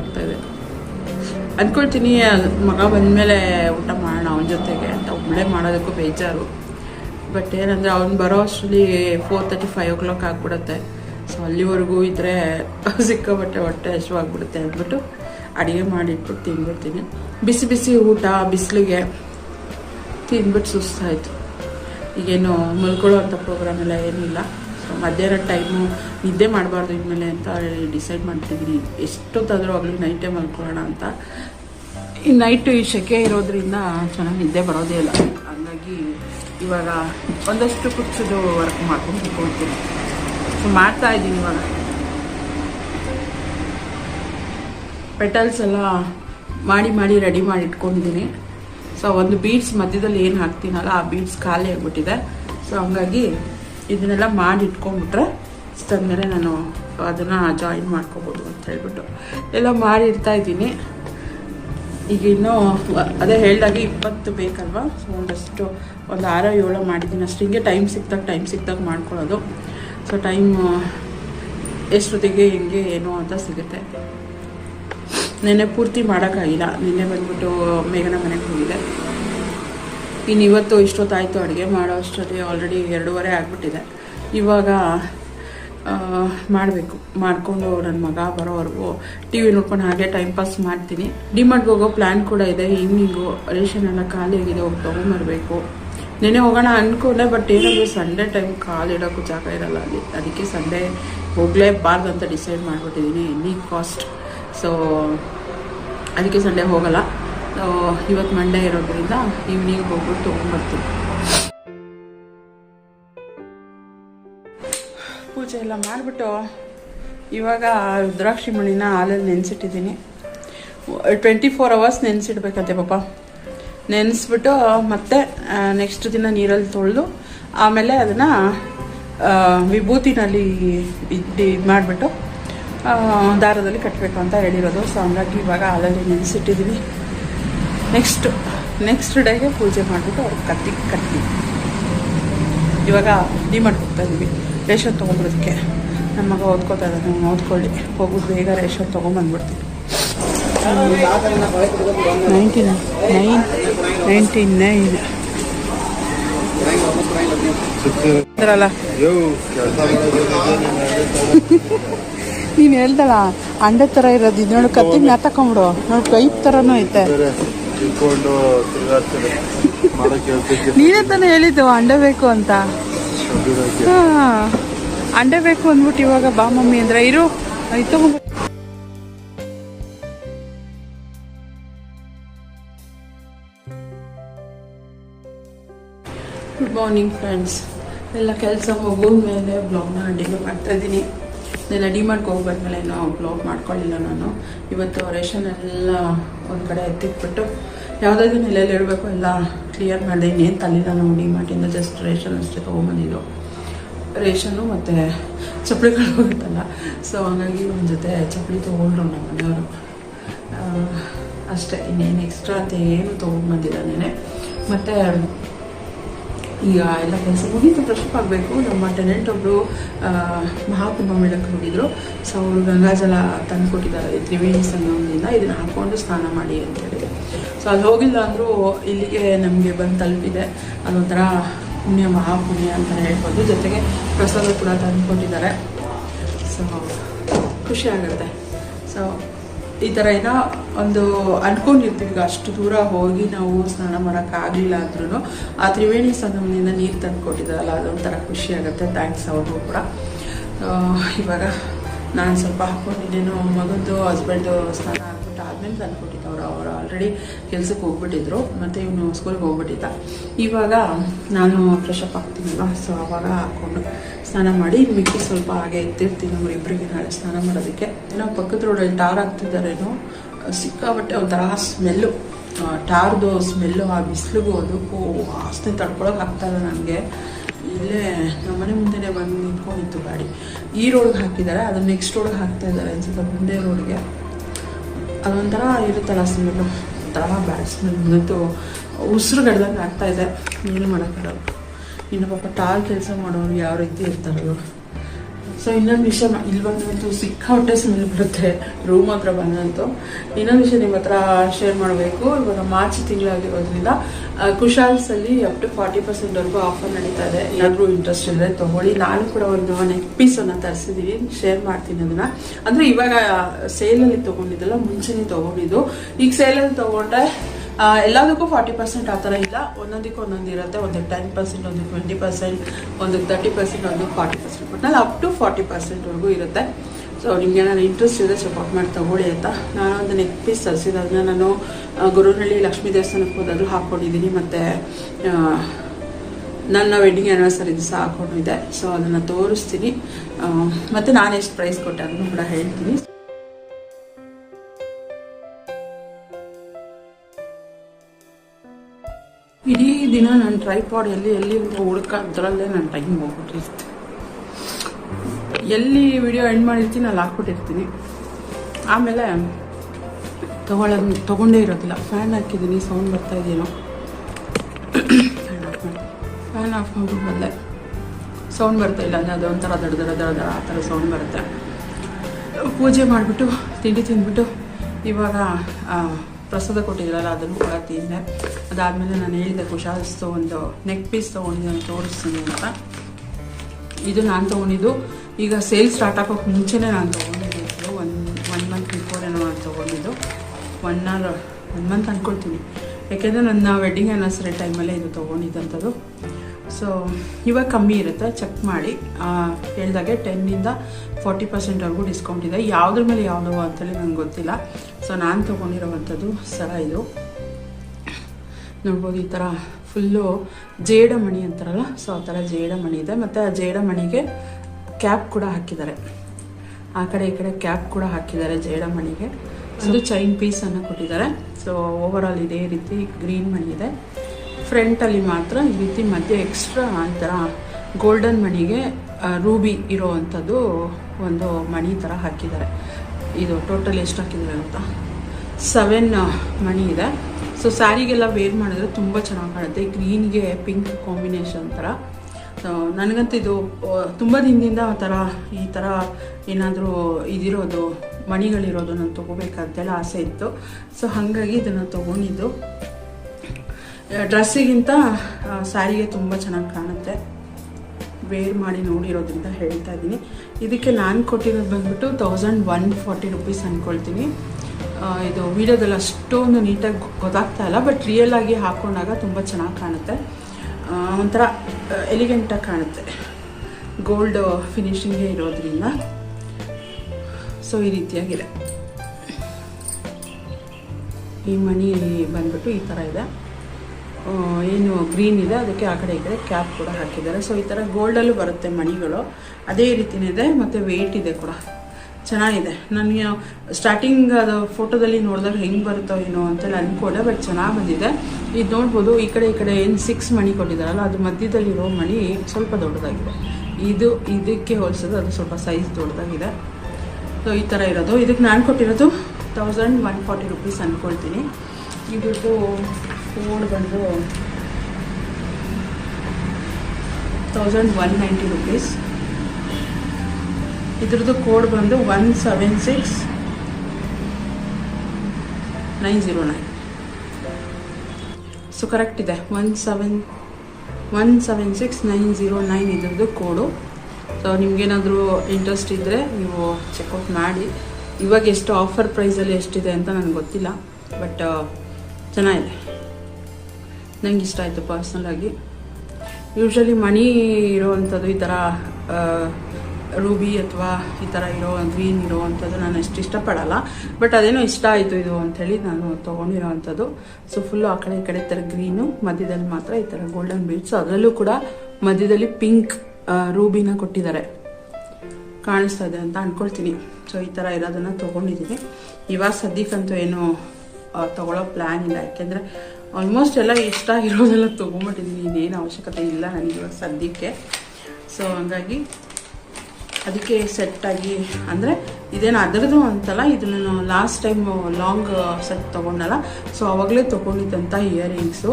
Speaker 1: ಆಗ್ತಾ ಇದೆ. ಅಂದ್ಕೊಳ್ತೀನಿ ಮಗ ಬಂದಮೇಲೆ ಊಟ ಮಾಡೋಣ ಅವನ ಜೊತೆಗೆ ಅಂತ. ಒಬ್ಬಳೇ ಮಾಡೋದಕ್ಕೂ ಬೇಜಾರು. ಬಟ್ ಏನಂದರೆ ಅವ್ನು ಬರೋ ಅಷ್ಟರಲ್ಲಿ four thirty five o'clock ಆಗಿಬಿಡುತ್ತೆ. ಸೊ ಅಲ್ಲಿವರೆಗೂ ಇದ್ದರೆ ಸಿಕ್ಕಾಬಟ್ಟೆ ಹೊಟ್ಟೆ ಹಶ್ವಾಗ್ಬಿಡುತ್ತೆ ಅಂದ್ಬಿಟ್ಟು ಅಡುಗೆ ಮಾಡಿಟ್ಬಿಟ್ಟು ತಿಂದ್ಬಿಡ್ತೀನಿ. ಬಿಸಿ ಬಿಸಿ ಊಟ, ಬಿಸಿಲಿಗೆ ತಿಂದ್ಬಿಟ್ಟು ಸುಸ್ತಾಯಿತು. ಈಗೇನು ಮುಲ್ಕೊಳ್ಳೋ ಅಂಥ ಪ್ರೋಗ್ರಾಮ್ ಎಲ್ಲ ಏನಿಲ್ಲ. ಮಧ್ಯಾಹ್ನ ಟೈಮು ನಿದ್ದೆ ಮಾಡಬಾರ್ದು ಇನ್ಮೇಲೆ ಅಂತ ಡಿಸೈಡ್ ಮಾಡ್ತಿದ್ದೀನಿ ಎಷ್ಟೊತ್ತಾದರೂ ಆಗಲಿ ನೈಟೇ ಮಲ್ಕೊಳ್ಳೋಣ ಅಂತ. ಈ ನೈಟು ಈ ಸೆಕೆ ಇರೋದ್ರಿಂದ ಚೆನ್ನಾಗಿ ನಿದ್ದೆ ಬರೋದೇ ಇಲ್ಲ. ಹಂಗಾಗಿ ಇವಾಗ ಒಂದಷ್ಟು ಕುರ್ಚದು ವರ್ಕ್ ಮಾಡ್ಕೊಂಡು ಕುತ್ಕೊಳ್ತೀನಿ. ಸೊ ಮಾಡ್ತಾ ಇದ್ದೀನಿ ಇವಾಗ. ಪೆಟಲ್ಸ್ ಎಲ್ಲ ಮಾಡಿ ಮಾಡಿ ರೆಡಿ ಮಾಡಿ ಇಟ್ಕೊಂಡಿದ್ದೀನಿ. ಸೊ ಒಂದು ಬೀಡ್ಸ್ ಮಧ್ಯದಲ್ಲಿ ಏನು ಹಾಕ್ತೀನಲ್ಲ, ಆ ಬೀಡ್ಸ್ ಖಾಲಿ ಆಗಿಬಿಟ್ಟಿದೆ. ಸೊ ಹಂಗಾಗಿ ಇದನ್ನೆಲ್ಲ ಮಾಡಿ ಇಟ್ಕೊಂಡ್ಬಿಟ್ರೆ ಮೇಲೆ ನಾನು ಅದನ್ನು ಜಾಯಿನ್ ಮಾಡ್ಕೋಬೋದು ಅಂತ ಹೇಳ್ಬಿಟ್ಟು ಎಲ್ಲ ಮಾಡಿ ಇಡ್ತಾ ಇದ್ದೀನಿ. ಈಗ ಇನ್ನೂ ಅದೇ ಹೇಳ್ದಾಗೆ ಇಪ್ಪತ್ತು ಬೇಕಲ್ವಾ? ಸೊ ಒಂದಷ್ಟು ಒಂದು ಆರೋ ಏಳು ಮಾಡಿದ್ದೀನಿ. ಅಷ್ಟು ಹಿಂಗೆ ಟೈಮ್ ಸಿಕ್ದಾಗ ಟೈಮ್ ಸಿಕ್ದಾಗ ಮಾಡ್ಕೊಳ್ಳೋದು. ಸೊ ಟೈಮ್ ಎಷ್ಟೊತ್ತಿಗೆ, ಹಿಂಗೆ, ಏನು ಅಂತ ಸಿಗುತ್ತೆ. ನೆನ್ನೆ ಪೂರ್ತಿ ಮಾಡೋಕ್ಕಾಗಿಲ್ಲ. ನಿನ್ನೆ ಬಂದ್ಬಿಟ್ಟು ಮೇಘನ ಮನೆಗೆ ಹೋಗಿದೆ ಇನ್ನು ಇವತ್ತು ಇಷ್ಟೊತ್ತಾಯಿತು ಅಡುಗೆ ಮಾಡೋ ಅಷ್ಟರಲ್ಲಿ ಆಲ್ರೆಡಿ ಎರಡೂವರೆ ಆಗಿಬಿಟ್ಟಿದೆ. ಇವಾಗ ಮಾಡಬೇಕು. ಮಾಡಿಕೊಂಡು ನನ್ನ ಮಗ ಬರೋವರೆಗೂ ಟಿ ವಿ ನೋಡ್ಕೊಂಡು ಹಾಗೆ ಟೈಮ್ ಪಾಸ್ ಮಾಡ್ತೀನಿ. ಡಿಮಾರ್ಟ್ಗೆ ಹೋಗೋ ಪ್ಲ್ಯಾನ್ ಕೂಡ ಇದೆ ಈವ್ನಿಂಗು ರೇಷನ್ ಎಲ್ಲ ಖಾಲಿ ಆಗಿದೆ, ಹೋಗಿ ತೊಗೊಂಬರ್ಬೇಕು. ನೆನೆ ಹೋಗೋಣ ಅಂದ್ಕೊಂಡೆ ಬಟ್ ಏನಾದರೂ ಸಂಡೇ ಟೈಮ್ ಕಾಲಿಡೋಕ್ಕೂ ಜಾಗ ಇರಲ್ಲ ಅಲ್ಲಿ. ಅದಕ್ಕೆ ಸಂಡೇ ಹೋಗಲೇಬಾರ್ದು ಅಂತ ಡಿಸೈಡ್ ಮಾಡಿಬಿಟ್ಟಿದ್ದೀನಿ ಎನಿ ಕಾಸ್ಟ್ ಸೊ ಅದಕ್ಕೆ ಸಂಡೇ ಹೋಗಲ್ಲ. ಇವತ್ತು ಮಂಡೇ ಇರೋದ್ರಿಂದ ಈವ್ನಿಂಗ್ ಹೋಗ್ಬಿಟ್ಟು ತೊಗೊಂಡ್ಬರ್ತೀವಿ ಪೂಜೆ ಎಲ್ಲ ಮಾಡಿಬಿಟ್ಟು ಇವಾಗ ರುದ್ರಾಕ್ಷಿ ಮಣಿನ ಹಾಲಲ್ಲಿ ನೆನೆಸಿಟ್ಟಿದ್ದೀನಿ. ಟ್ವೆಂಟಿ ಫೋರ್ ಅವರ್ಸ್ ನೆನೆಸಿಡ್ಬೇಕಂತೆ ಪಾಪ. ನೆನೆಸ್ಬಿಟ್ಟು ಮತ್ತೆ ನೆಕ್ಸ್ಟ್ ದಿನ ನೀರಲ್ಲಿ ತೊಳೆದು ಆಮೇಲೆ ಅದನ್ನು ವಿಭೂತಿನಲ್ಲಿ ಇದು ಮಾಡಿಬಿಟ್ಟು ದಾರದಲ್ಲಿ ಕಟ್ಟಬೇಕು ಅಂತ ಹೇಳಿರೋದು. ಸೊ ಹಂಗಾಗಿ ಇವಾಗ ಹಾಲಲ್ಲಿ ನೆನೆಸಿಟ್ಟಿದ್ದೀನಿ ನೆಕ್ಸ್ಟ್ ನೆಕ್ಸ್ಟ್ ಡೇಗೆ ಪೂಜೆ ಮಾಡಿಬಿಟ್ಟು ಅವ್ರಿಗೆ ಕತ್ತಿ ಕಟ್ಟಿ ಇವಾಗ ಡಿ ಹೋಗ್ತಾ ಇದ್ದೀವಿ ರೇಷನ್ ತೊಗೊಂಬರೋದಕ್ಕೆ ನಮ್ಮ ಮಗ ಓದ್ಕೋತಾ ಇದ್ದಾನೆ ಓದ್ಕೊಳ್ಳಿ. ಹೋಗೋದು ಬೇಗ ರೇಷನ್ ತೊಗೊಂಬಂದ್ಬಿಡ್ತೀನಿ ನೈಂಟಿ ನೈನ್ ನೈನ್ ಅಂದ್ರಲ್ಲ? ನೀನು ಹೇಳ್ದಲ್ಲ, ಅಂಡೆ ಥರ ಇರೋದು ಇದು ಕತ್ತಿ ಮ್ಯಾತಕೊಂಬಿಡು ನೋಡಿ ಪೈಪ್ ಥರನೂ ಐತೆ.
Speaker 2: ಇಟ್ಕೊಂಡು ತಿರುಗಾಡ್ತಾರೆ
Speaker 1: ನೀನೇ ತಾನೇ ಹೇಳಿದ್ದು ಅಂಡೆ ಬೇಕು ಅಂತ ಹಾ ಅಂಡೆ ಬೇಕು ಅಂದ್ಬಿಟ್ಟು ಇವಾಗ ಬಾ ಮಮ್ಮಿ ಅಂದ್ರೆ. ಇರು ಆಯ್ತು ಗುಡ್ ಮಾರ್ನಿಂಗ್ ಫ್ರೆಂಡ್ಸ್ ಎಲ್ಲ ಕೆಲಸ ಮುಗಿದ ಮೇಲೆ ಬ್ಲಾಗ್ನ ಅಡಿಗೆ ಮಾಡ್ತಾ ಡಿ ಡಿಮಾರ್ಟ್ಗೆ ಹೋಗಿ ಬಂದಮೇಲೆ ಏನೋ ಬ್ಲಾಗ್ ಮಾಡ್ಕೊಳ್ಳಿಲ್ಲ ನಾನು. ಇವತ್ತು ರೇಷನ್ ಎಲ್ಲ ಒಂದು ಕಡೆ ಎತ್ತಿಟ್ಬಿಟ್ಟು ಯಾವುದಾದ್ರು ನೆಲೆಯಲ್ಲಿ ಇಡಬೇಕು, ಎಲ್ಲ ಕ್ಲಿಯರ್ ಮಾಡಿದೆ. ಇನ್ನೇನು ತಲ್ಲಿಲ್ಲ ನಾವು ಡಿಮಾರ್ಟಿಂದ ಜಸ್ಟ್ ರೇಷನ್ ಅಷ್ಟೇ ತೊಗೊಂಬಂದಿದ್ದು. ರೇಷನ್ನು ಮತ್ತು ಚಪ್ಪಲಿಗಳು ಹೋಗುತ್ತಲ್ಲ ಸೊ ಹಾಗಾಗಿ ಒಂದು ಜೊತೆ ಚಪ್ಪಳಿ ತೊಗೊಂಡ್ರು ನಮ್ಮ ಮನೆಯವರು. ಅಷ್ಟೇ. ಇನ್ನೇನು ಎಕ್ಸ್ಟ್ರಾ ಅಂತ ಏನು ತೊಗೊಂಡ್ಬಂದಿಲ್ಲ ನೆನೆ. ಮತ್ತು ಈಗ ಎಲ್ಲ ಕೆಲಸ ಮುಗೀತು. ಫ್ರೆಶ್ ಆಗಬೇಕು. ನಮ್ಮ ಟೆನೆಂಟ್ ಒಬ್ಬರು ಮಹಾಕುಂಭ ಮೇಳಕ್ಕೆ ಹೋಗಿದ್ರು. ಸೊ ಅವರು ಗಂಗಾಜಲ ತಂದು ಕೊಟ್ಟಿದ್ದಾರೆ. ತ್ರಿವೇಣಿ ಸಂಗಮದಿಂದ ಇದನ್ನು ಹಾಕ್ಕೊಂಡು ಸ್ನಾನ ಮಾಡಿ ಅಂತ ಹೇಳಿದೆ ಸೊ ಅಲ್ಲಿ ಹೋಗಿಲ್ಲ ಅಂದರೂ ಇಲ್ಲಿಗೆ ನಮಗೆ ಬಂದು ತಲುಪಿದೆ. ಅದೊಂಥರ ಪುಣ್ಯ, ಮಹಾಪುಣ್ಯ ಅಂತ ಹೇಳ್ಬೋದು. ಜೊತೆಗೆ ಪ್ರಸಾದ ಕೂಡ ತಂದು ಕೊಟ್ಟಿದ್ದಾರೆ. ಸೊ ಖುಷಿ ಆಗುತ್ತೆ. ಸೊ ಈ ಥರ ಏನೋ ಒಂದು ಅನ್ಕೊಂಡಿರ್ತೀವಿ. ಈಗ ಅಷ್ಟು ದೂರ ಹೋಗಿ ನಾವು ಸ್ನಾನ ಮಾಡೋಕ್ಕಾಗಲಿಲ್ಲ ಅಂದ್ರೂ ಆ ತ್ರಿವೇಣಿ ಸಂಗಮದಿಂದ ನೀರು ತಂದು ಕೊಟ್ಟಿದ್ದಾರಲ್ಲ, ಅದೊಂಥರ ಖುಷಿ ಆಗುತ್ತೆ. ಥ್ಯಾಂಕ್ಸ್ ಅವ್ರಿಗೂ ಕೂಡ. ಇವಾಗ ನಾನು ಸ್ವಲ್ಪ ಹಾಕೊಂಡಿದ್ದೇನು. ಮಗಂದು ಹಸ್ಬೆಂಡು ಸ್ನಾನ ಹಾಕ್ಬಿಟ್ಟು ಆದ್ಮೇಲೆ ತಂದು ಕೊಟ್ಟಿದ್ದವ್ರು ಅವರು ಆಲ್ರೆಡಿ ಕೆಲ್ಸಕ್ಕೆ ಹೋಗ್ಬಿಟ್ಟಿದ್ರು, ಮತ್ತು ಇವನು ಸ್ಕೂಲ್ಗೆ ಹೋಗ್ಬಿಟ್ಟಿದ್ದ. ಇವಾಗ ನಾನು ಫ್ರೆಶಪ್ ಅಪ್ ಆಗ್ತೀನಲ್ವ ಸೊ ಅವಾಗ ಹಾಕ್ಕೊಂಡು ಸ್ನಾನ ಮಾಡಿ ಮಿಕ್ಕಿ ಸ್ವಲ್ಪ ಹಾಗೆ ಎತ್ತಿರ್ತೀನಿ ಅವರಿಬ್ಬರಿಗೆ ನಾಳೆ ಸ್ನಾನ ಮಾಡೋದಕ್ಕೆ. ಏನೋ ಪಕ್ಕದ ರೋಡಲ್ಲಿ ಟಾರ್ ಹಾಕ್ತಿದ್ದಾರೇನೋ ಸಿಕ್ಕಾಬಟ್ಟೆ ಒಂಥರ ಸ್ಮೆಲ್ಲು ಟಾರ್ದು ಸ್ಮೆಲ್ಲು ಆ ಬಿಸಿಲಿಗೂ ಅದಕ್ಕೂ ವಾಸನೆ ತಡ್ಕೊಳಕ್ಕೆ ಆಗ್ತಾಯಿಲ್ಲ ನನಗೆ ಇಲ್ಲೇ ನಮ್ಮ ಮನೆ ಮುಂದೆನೇ ಬಂದು ನಿಂತ್ಕೊಂಡಿತ್ತು ಗಾಡಿ. ಈ ರೋಡ್ಗೆ ಹಾಕಿದ್ದಾರೆ ಅದು ನೆಕ್ಸ್ಟ್ ರೋಡ್ಗೆ ಹಾಕ್ತಾ ಇದ್ದಾರೆ ಅನ್ಸುತ್ತೆ, ಮುಂದೆ ರೋಡ್ಗೆ ಅದೊಂಥರ ಇರುತ್ತಲ್ಲ ಸ್ಮೆಲ್ಲು ಒಂಥರ ಬ್ಯಾಡ್ ಸ್ಮೆಲ್ ಮತ್ತು ಉಸಿರು ಗಡ್ದಂಗೆ ಆಗ್ತಾ ಇದೆ. ಏನು ಮಾಡೋಕ್ಕಾಗಲ್ಲ. ಇನ್ನು ಪಾಪ ಟಾಲ್ ಕೆಲಸ ಮಾಡೋರು ಯಾವ ರೀತಿ ಇರ್ತಾರಲ್ಲ ಸೊ ಇನ್ನೊಂದು ವಿಷಯ ಇಲ್ಲಿ ಬಂದಂತೂ ಸಿಕ್ಕಾಪಟ್ಟೆ ಸ್ಮೆಲ್ ಬರುತ್ತೆ. ರೂಮ್ ಹತ್ರ ಬಂದಂತು ಇನ್ನೊಂದು ವಿಷಯ ನಿಮ್ಮ ಹತ್ರ ಶೇರ್ ಮಾಡಬೇಕು. ಇವಾಗ ಮಾರ್ಚ್ ತಿಂಗಳಾಗಿರೋದ್ರಿಂದ ಕುಶಾಲ್ಸಲ್ಲಿ ಅಪ್ ಟು ಫಾರ್ಟಿ ಪರ್ಸೆಂಟ್ ವರೆಗೂ ಆಫರ್ ನಡೀತಾ ಇದೆ. ಏನಾದರೂ ಇಂಟ್ರೆಸ್ಟ್ ಇದ್ರೆ ತಗೊಳ್ಳಿ. ನಾನು ಕೂಡ ಒಂದು ನೆಕ್ ಅನ್ನ ತರಿಸಿದೀನಿ ಶೇರ್ ಮಾಡ್ತೀನಿ ಅದನ್ನ. ಅಂದ್ರೆ ಇವಾಗ ಸೇಲಲ್ಲಿ ತಗೊಂಡಿದ್ದಲ್ಲ ಮುಂಚೆನೆ ತಗೊಂಡಿದ್ದು. ಈಗ ಸೇಲಲ್ಲಿ ತಗೊಂಡ್ರೆ ಎಲ್ಲದಕ್ಕೂ ಫಾರ್ಟಿ ಪರ್ಸೆಂಟ್ ಆ ಥರ ಇಲ್ಲ. ಒಂದೊಂದಕ್ಕೆ ಒಂದೊಂದು ಇರುತ್ತೆ. ಒಂದಕ್ಕೆ ಟೆನ್ ಪರ್ಸೆಂಟ್ ಒಂದು ಟ್ವೆಂಟಿ ಪರ್ಸೆಂಟ್ ಒಂದಕ್ಕೆ ತರ್ಟಿ ಪರ್ಸೆಂಟ್ ಒಂದು ಫಾರ್ಟಿ ಪರ್ಸೆಂಟ್ ಒಟ್ನಲ್ಲಿ ಅಪ್ ಟು ಫಾರ್ಟಿ ಪರ್ಸೆಂಟ್ವರೆಗೂ ಇರುತ್ತೆ. ಸೊ ನಿಮ್ಗೆ ಏನಾದ್ರು ಇಂಟ್ರೆಸ್ಟ್ ಇದೆ ಸಪೋರ್ಟ್ ಮಾಡಿ ತಗೊಳ್ಳಿ ಅಂತ. ನಾನು ಒಂದು ನೆಕ್ ಪೀಸ್ ತರಿಸಿದ ಅದನ್ನ ನಾನು ಗುರುನಳ್ಳಿ ಲಕ್ಷ್ಮೀ ದೇವಸ್ಥಾನಕ್ಕೆ ಹೋದಾದ್ರು ಹಾಕ್ಕೊಂಡಿದ್ದೀನಿ ಮತ್ತು ನನ್ನ ವೆಡ್ಡಿಂಗ್ ಆ್ಯನಿವರ್ಸರಿ ದಿವಸ ಹಾಕೊಂಡಿದ್ದೆ. ಸೊ ಅದನ್ನು ತೋರಿಸ್ತೀನಿ. ಮತ್ತು ನಾನು ಎಷ್ಟು ಪ್ರೈಸ್ ಕೊಟ್ಟೆ ಅದನ್ನು ಕೂಡ ಹೇಳ್ತೀನಿ. ಇಡೀ ದಿನ ನಾನು ಟ್ರೈಪಾಡ್ ಎಲ್ಲಿ ಎಲ್ಲಿ ಅಂತ ನಾನು ಟೈಮ್ ಹೋಗ್ಬಿಟ್ಟಿರ್ತೀನಿ ಎಲ್ಲಿ ವಿಡಿಯೋ ಎಂಡ್ ಮಾಡಿರ್ತೀನಿ, ಅಲ್ಲಿ ಹಾಕ್ಬಿಟ್ಟಿರ್ತೀನಿ. ಆಮೇಲೆ ತಗೊಳ್ಳೋದು, ತಗೊಂಡೇ ಇರೋದಿಲ್ಲ. ಫ್ಯಾನ್ ಹಾಕಿದ್ದೀನಿ ಸೌಂಡ್ ಬರ್ತಾ ಇದೆಯೋ ಫ್ಯಾನ್ ಆಫ್ ಮಾಡಿ. ಆಫ್ ಸೌಂಡ್ ಬರ್ತಾ ಇಲ್ಲ. ಅಂದರೆ ಅದೊಂಥರ ದಡ ದಡ ದಡ ದಡ ಆ ಥರ ಸೌಂಡ್ ಬರುತ್ತೆ. ಪೂಜೆ ಮಾಡಿಬಿಟ್ಟು, ತಿಂಡಿ ತಿಂದ್ಬಿಟ್ಟು ಇವಾಗ ಪ್ರಸಾದ ಕೊಟ್ಟಿದ್ರಲ್ಲ, ಅದನ್ನು ಕೂಡ ತಿಂದೆ. ಅದಾದಮೇಲೆ ನಾನು ಹೇಳಿದೆ ಕುಶಾಲ್ಸ್ದು ಒಂದು ನೆಕ್ ಪೀಸ್ ತೊಗೊಂಡಿದ್ದೀನಿ ತೋರಿಸ್ತೀನಿ ಅಂತ. ಇದು ನಾನು ತೊಗೊಂಡಿದ್ದು. ಈಗ ಸೇಲ್ ಸ್ಟಾರ್ಟ್ ಆಗೋಕ್ಕೆ ಮುಂಚೆನೇ ನಾನು ತೊಗೊಂಡಿದ್ದು. ಒನ್ ಒನ್ ಮಂತ್ ಬಿಫೋರೇ ನಾನು ತೊಗೊಂಡಿದ್ದು. ಒನ್ ಅವರ್ ಒನ್ ಮಂತ್ ಅಂದ್ಕೊಳ್ತೀನಿ ಯಾಕೆಂದರೆ ನನ್ನ ವೆಡ್ಡಿಂಗ್ ಆ್ಯನಿವರ್ಸರಿ ಟೈಮಲ್ಲೇ ಇದು ತೊಗೊಂಡಿದ್ದಂಥದ್ದು. ಸೊ ಇವಾಗ ಕಮ್ಮಿ ಇರುತ್ತೆ. ಚೆಕ್ ಮಾಡಿ. ಹೇಳ್ದಾಗೆ ಟೆನ್ನಿಂದ ಫಾರ್ಟಿ ಪರ್ಸೆಂಟ್ವರೆಗೂ ಡಿಸ್ಕೌಂಟ್ ಇದೆ. ಯಾವುದ್ರ ಮೇಲೆ ಯಾವುದು ಅಂತೇಳಿ ನನಗೆ ಗೊತ್ತಿಲ್ಲ. ಸೊ ನಾನು ತೊಗೊಂಡಿರೋವಂಥದ್ದು ಸರ ಇದು. ನೋಡ್ಬೋದು ಈ ಥರ ಫುಲ್ಲು ಜೇಡ ಮಣಿ ಅಂತಾರಲ್ಲ ಸೊ ಆ ಥರ ಜೇಡ ಮಣಿ ಇದೆ. ಮತ್ತು ಆ ಜೇಡ ಮಣಿಗೆ ಕ್ಯಾಪ್ ಕೂಡ ಹಾಕಿದ್ದಾರೆ. ಆ ಕಡೆ ಈ ಕಡೆ ಕ್ಯಾಪ್ ಕೂಡ ಹಾಕಿದ್ದಾರೆ ಜೇಡ ಮಣಿಗೆ ಒಂದು ಚೈನ್ ಪೀಸನ್ನು ಕೊಟ್ಟಿದ್ದಾರೆ. ಸೊ ಓವರ್ ಆಲ್ ಇದೇ ರೀತಿ ಗ್ರೀನ್ ಮಣಿ ಇದೆ. ಫ್ರಂಟಲ್ಲಿ ಮಾತ್ರ ಈ ರೀತಿ ಮಧ್ಯೆ ಎಕ್ಸ್ಟ್ರಾ ಈ ಥರ ಗೋಲ್ಡನ್ ಮಣಿಗೆ ರೂಬಿ ಇರೋವಂಥದ್ದು ಒಂದು ಮಣಿ ಥರ ಹಾಕಿದ್ದಾರೆ. ಇದು ಟೋಟಲ್ ಎಷ್ಟು ಹಾಕಿದ್ದಾರೆ ಅಂತ ಸೆವೆನ್ ಮಣಿ ಇದೆ. ಸೊ ಸ್ಯಾರಿಗೆಲ್ಲ ವೇರ್ ಮಾಡಿದ್ರೆ ತುಂಬ ಚೆನ್ನಾಗಿ ಕಾಣುತ್ತೆ. ಗ್ರೀನ್ಗೆ ಪಿಂಕ್ ಕಾಂಬಿನೇಷನ್ ಥರ. ನನಗಂತೂ ಇದು ತುಂಬ ದಿನದಿಂದ ಆ ಥರ, ಈ ಥರ ಏನಾದರೂ ಇದಿರೋದು, ಮಣಿಗಳಿರೋದು ನಾನು ತೊಗೋಬೇಕಂತೆಲ್ಲ ಆಸೆ ಇತ್ತು. ಸೊ ಹಾಗಾಗಿ ಇದನ್ನು ತೊಗೊಂಡಿದ್ದು. ಡ್ರೆಸ್ಸಿಗಿಂತ ಸ್ಯಾರಿಗೆ ತುಂಬ ಚೆನ್ನಾಗಿ ಕಾಣುತ್ತೆ. ವೇರ್ ಮಾಡಿ ನೋಡಿರೋದ್ರಿಂದ ಹೇಳ್ತಾ ಇದ್ದೀನಿ. ಇದಕ್ಕೆ ನಾನು ಕೊಟ್ಟಿರೋದು ಬಂದ್ಬಿಟ್ಟು ತೌಸಂಡ್ ಒನ್ ಫಾರ್ಟಿ ರುಪೀಸ್ ಅಂದ್ಕೊಳ್ತೀನಿ ಇದು ವಿಡಿಯೋದಲ್ಲಿ ಅಷ್ಟೊಂದು ನೀಟಾಗಿ ಗೊತ್ತಾಗ್ತಾ ಇಲ್ಲ ಬಟ್ ರಿಯಲಾಗಿ ಆಗಿ ಹಾಕೊಂಡಾಗ ತುಂಬ ಚೆನ್ನಾಗಿ ಕಾಣುತ್ತೆ. ಒಂಥರ ಎಲಿಗೆಂಟಾಗಿ ಕಾಣುತ್ತೆ. ಗೋಲ್ಡ್ ಫಿನಿಶಿಂಗೇ ಇರೋದ್ರಿಂದ. ಸೊ ಈ ರೀತಿಯಾಗಿದೆ. ಈ ಮಣಿ ಬಂದ್ಬಿಟ್ಟು ಈ ಥರ ಇದೆ. ಏನು ಗ್ರೀನ್ ಇದೆ, ಅದಕ್ಕೆ ಆ ಕಡೆ ಈ ಕಡೆ ಕ್ಯಾಪ್ ಕೂಡ ಹಾಕಿದ್ದಾರೆ. ಸೊ ಈ ಥರ ಗೋಲ್ಡಲ್ಲೂ ಬರುತ್ತೆ ಮಣಿಗಳು. ಅದೇ ರೀತಿನೇ ಇದೆ ಮತ್ತು ವೆಯ್ಟ್ ಇದೆ ಕೂಡ. ಚೆನ್ನಾಗಿದೆ. ನನಗೆ ಸ್ಟಾರ್ಟಿಂಗ್ ಅದು ಫೋಟೋದಲ್ಲಿ ನೋಡಿದಾಗ ಹೆಂಗೆ ಬರುತ್ತೋ ಏನೋ ಅಂತೆಲ್ಲ ಅಂದ್ಕೊಂಡೆ ಬಟ್ ಚೆನ್ನಾಗಿ ಬಂದಿದೆ. ಇದು ನೋಡ್ಬೋದು, ಈ ಕಡೆ ಈ ಕಡೆ ಏನು ಸಿಕ್ಸ್ ಮಣಿ ಕೊಟ್ಟಿದ್ದಾರಲ್ಲ, ಅದು ಮಧ್ಯದಲ್ಲಿರೋ ಮಣಿ ಸ್ವಲ್ಪ ದೊಡ್ಡದಾಗಿದೆ. ಇದು, ಇದಕ್ಕೆ ಹೋಲಿಸೋದು, ಅದು ಸ್ವಲ್ಪ ಸೈಜ್ ದೊಡ್ಡದಾಗಿದೆ. ಸೊ ಈ ಥರ ಇರೋದು. ಇದಕ್ಕೆ ನಾನು ಕೊಟ್ಟಿರೋದು ತೌಸಂಡ್ ಒನ್ ಫಾರ್ಟಿ ರುಪೀಸ್ ಅಂದ್ಕೊಳ್ತೀನಿ ಇದ್ರದ್ದು ಕೋಡ್ ಬಂದು ತೌಸಂಡ್ ಒನ್ ನೈಂಟಿ ರುಪೀಸ್ ಇದ್ರದ್ದು ಕೋಡ್ ಬಂದು one seven six nine zero nine so correct ಇದೆ. One seven one seven six nine zero nine ಇದ್ರದ್ದು ಕೋಡು. ಸೊ ನಿಮಗೇನಾದರೂ ಇಂಟ್ರೆಸ್ಟ್ ಇದ್ದರೆ ನೀವು ಚೆಕ್ಔಟ್ ಮಾಡಿ. ಇವಾಗ ಎಷ್ಟು ಆಫರ್ ಪ್ರೈಸಲ್ಲಿ ಎಷ್ಟಿದೆ ಅಂತ ನನಗೆ ಗೊತ್ತಿಲ್ಲ. ಬಟ್ ಚೆನ್ನಾಗಿದೆ. ನಂಗೆ ಇಷ್ಟ ಆಯಿತು ಪರ್ಸ್ನಲಾಗಿ ಯೂಶ್ವಲಿ ಮಣಿ ಇರೋವಂಥದ್ದು ಈ ಥರ ರೂಬಿ ಅಥವಾ ಈ ಥರ ಇರೋ ಗ್ರೀನ್ ಇರೋವಂಥದ್ದು ನಾನು ಅಷ್ಟು ಇಷ್ಟಪಡಲ್ಲ. ಬಟ್ ಅದೇನೋ ಇಷ್ಟ ಆಯಿತು ಇದು ಅಂಥೇಳಿ ನಾನು ತೊಗೊಂಡಿರೋವಂಥದ್ದು. ಸೊ ಫುಲ್ಲು ಆ ಕಡೆ ಈ ಕಡೆ ಥರ ಗ್ರೀನು ಮಧ್ಯದಲ್ಲಿ ಮಾತ್ರ ಈ ಥರ ಗೋಲ್ಡನ್ ಬೀಡ್ಸ್ ಅದರಲ್ಲೂ ಕೂಡ ಮಧ್ಯದಲ್ಲಿ ಪಿಂಕ್ ರೂಬಿನ ಕೊಟ್ಟಿದ್ದಾರೆ. ಕಾಣಿಸ್ತಾ ಇದೆ ಅಂತ ಅಂದ್ಕೊಳ್ತೀನಿ ಸೊ ಈ ಥರ ಇರೋದನ್ನು ತೊಗೊಂಡಿದ್ದೀನಿ. ಇವಾಗ ಸದ್ಯಕ್ಕಂತೂ ಏನು ತಗೊಳ್ಳೋ ಪ್ಲ್ಯಾನ್ ಇಲ್ಲ. ಯಾಕೆಂದರೆ ಆಲ್ಮೋಸ್ಟ್ ಎಲ್ಲ ಇಷ್ಟ ಆಗಿರೋದೆಲ್ಲ ತೊಗೊಂಬಿಟ್ಟಿದ್ದೀನಿ ಇನ್ನೇನು ಅವಶ್ಯಕತೆ ಇಲ್ಲ ನನಗೆ ಸದ್ಯಕ್ಕೆ. ಸೊ ಹಂಗಾಗಿ ಅದಕ್ಕೆ ಸೆಟ್ಟಾಗಿ ಅಂದರೆ ಇದೇನು ಅದರದು ಅಂತಲ್ಲ, ಇದನ್ನು ನಾನು ಲಾಸ್ಟ್ ಟೈಮ್ ಲಾಂಗ್ ಸೆಟ್ ತೊಗೊಂಡಲ್ಲ. ಸೊ ಅವಾಗಲೇ ತೊಗೊಂಡಿದ್ದಂಥ ಇಯರಿಂಗ್ಸು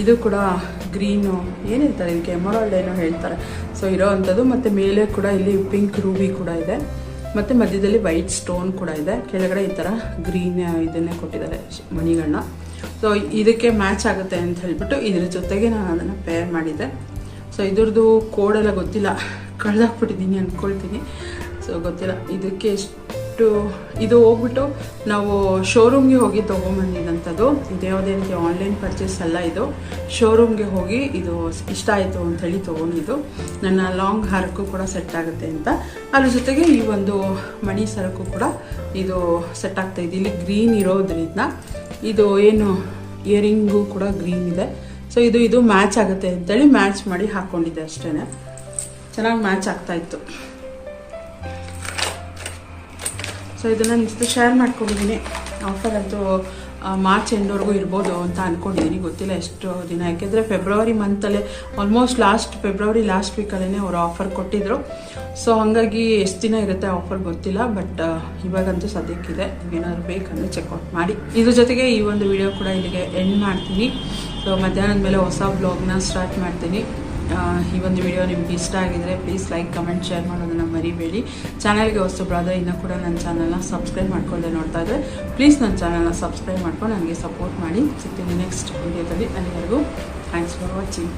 Speaker 1: ಇದು ಕೂಡ ಗ್ರೀನು ಏನು ಹೇಳ್ತಾರೆ ಇದಕ್ಕೆ ಎಮರಾಲ್ಡ್ ಏನೋ ಹೇಳ್ತಾರೆ. ಸೊ ಇರೋ ಅಂಥದ್ದು. ಮತ್ತು ಮೇಲೆ ಕೂಡ ಇಲ್ಲಿ ಪಿಂಕ್ ರೂಬಿ ಕೂಡ ಇದೆ. ಮತ್ತು ಮಧ್ಯದಲ್ಲಿ ವೈಟ್ ಸ್ಟೋನ್ ಕೂಡ ಇದೆ. ಕೆಳಗಡೆ ಈ ಥರ ಗ್ರೀನ್ ಇದನ್ನೇ ಕೊಟ್ಟಿದ್ದಾರೆ ಮಣಿಗಳನ್ನ. ಸೊ ಇದಕ್ಕೆ ಮ್ಯಾಚ್ ಆಗುತ್ತೆ ಅಂತ ಹೇಳ್ಬಿಟ್ಟು ಇದ್ರ ಜೊತೆಗೆ ನಾನು ಅದನ್ನು ಪೇರ್ ಮಾಡಿದ್ದೆ. ಸೊ ಇದ್ರದ್ದು ಕೋಡೆಲ್ಲ ಗೊತ್ತಿಲ್ಲ. ಕಳೆದಾಕ್ಬಿಟ್ಟಿದ್ದೀನಿ ಅಂದ್ಕೊಳ್ತೀನಿ ಸೊ ಗೊತ್ತಿಲ್ಲ. ಇದಕ್ಕೆ ಎಷ್ಟು, ಇದು ಹೋಗ್ಬಿಟ್ಟು ನಾವು ಶೋರೂಮ್ಗೆ ಹೋಗಿ ತೊಗೊಂಬಂದಿದ್ದಂಥದ್ದು. ಇದು ಯಾವುದೇ ರೀತಿ ಆನ್ಲೈನ್ ಪರ್ಚೇಸ್ ಅಲ್ಲ ಇದು. ಶೋರೂಮ್ಗೆ ಹೋಗಿ ಇದು ಇಷ್ಟ ಆಯಿತು ಅಂಥೇಳಿ ತೊಗೊಂಡಿದ್ದು. ನನ್ನ ಲಾಂಗ್ ಹಾರಕ್ಕೂ ಕೂಡ ಸೆಟ್ ಆಗುತ್ತೆ ಅಂತ. ಅದ್ರ ಜೊತೆಗೆ ಈ ಒಂದು ಮಣಿ ಸರಕು ಕೂಡ ಇದು ಸೆಟ್ ಆಗ್ತಾ ಇದೆ. ಇಲ್ಲಿ ಗ್ರೀನ್ ಇರೋದ್ರಿಂದ ಇದು ಏನು ಇಯರಿಂಗು ಕೂಡ ಗ್ರೀನ್ ಇದೆ. ಸೊ ಇದು ಇದು ಮ್ಯಾಚ್ ಆಗುತ್ತೆ ಅಂತೇಳಿ ಮ್ಯಾಚ್ ಮಾಡಿ ಹಾಕ್ಕೊಂಡಿದ್ದೆ ಅಷ್ಟೇ ಚೆನ್ನಾಗಿ ಮ್ಯಾಚ್ ಆಗ್ತಾ ಇತ್ತು. ಸೊ ಇದನ್ನು ಇಷ್ಟು ಶೇರ್ ಮಾಡ್ಕೊಂಡಿದ್ದೀನಿ ಆಫರ್ ಅಂತೂ ಮಾರ್ಚ್ ಎಂಡ್ವರೆಗೂ ಇರ್ಬೋದು ಅಂತ ಅಂದ್ಕೊಂಡಿದ್ದೀನಿ ಗೊತ್ತಿಲ್ಲ ಎಷ್ಟು ದಿನ. ಯಾಕೆಂದರೆ ಫೆಬ್ರವರಿ ಮಂತಲ್ಲೇ ಆಲ್ಮೋಸ್ಟ್ ಲಾಸ್ಟ್ ಫೆಬ್ರವರಿ ಲಾಸ್ಟ್ ವೀಕಲ್ಲೇ ಅವರು ಆಫರ್ ಕೊಟ್ಟಿದ್ರು. ಸೊ ಹಾಗಾಗಿ ಎಷ್ಟು ದಿನ ಇರುತ್ತೆ ಆಫರ್ ಗೊತ್ತಿಲ್ಲ ಬಟ್ ಇವಾಗಂತೂ ಸದ್ಯಕ್ಕಿದೆ ಏನಾದ್ರು ಬೇಕಂದ್ರೆ ಚೆಕ್ಔಟ್ ಮಾಡಿ. ಇದ್ರ ಜೊತೆಗೆ ಈ ಒಂದು ವಿಡಿಯೋ ಕೂಡ ಇಲ್ಲಿಗೆ ಎಂಡ್ ಮಾಡ್ತೀನಿ. ಸೊ ಮಧ್ಯಾಹ್ನದ ಮೇಲೆ ಹೊಸ ಬ್ಲಾಗ್ನ ಸ್ಟಾರ್ಟ್ ಮಾಡ್ತೀನಿ. ಈ ಒಂದು ವಿಡಿಯೋ ನಿಮ್ಗೆ ಇಷ್ಟ ಆಗಿದ್ರೆ ಪ್ಲೀಸ್ ಲೈಕ್ ಕಮೆಂಟ್ ಶೇರ್ ಮಾಡೋದನ್ನು ಮರಿಬೇಡಿ. ಚಾನಲ್ಗೆ ಹೊಸಬ್ರಾದರೆ ಇನ್ನೂ ಕೂಡ ನನ್ನ ಚಾನಲ್ನ ಸಬ್ಸ್ಕ್ರೈಬ್ ಮಾಡ್ಕೊಳ್ಳದೆ ನೋಡ್ತಾ ಇದ್ದರೆ ಪ್ಲೀಸ್ ನನ್ನ ಚಾನಲ್ನ ಸಬ್ಸ್ಕ್ರೈಬ್ ಮಾಡ್ಕೊಂಡು ನನಗೆ ಸಪೋರ್ಟ್ ಮಾಡಿ. ಸಿಗ್ತೀನಿ ನೆಕ್ಸ್ಟ್ ವಿಡಿಯೋದಲ್ಲಿ ಅಲ್ಲಿವರೆಗೂ ಥ್ಯಾಂಕ್ಸ್ ಫಾರ್ ವಾಚಿಂಗ್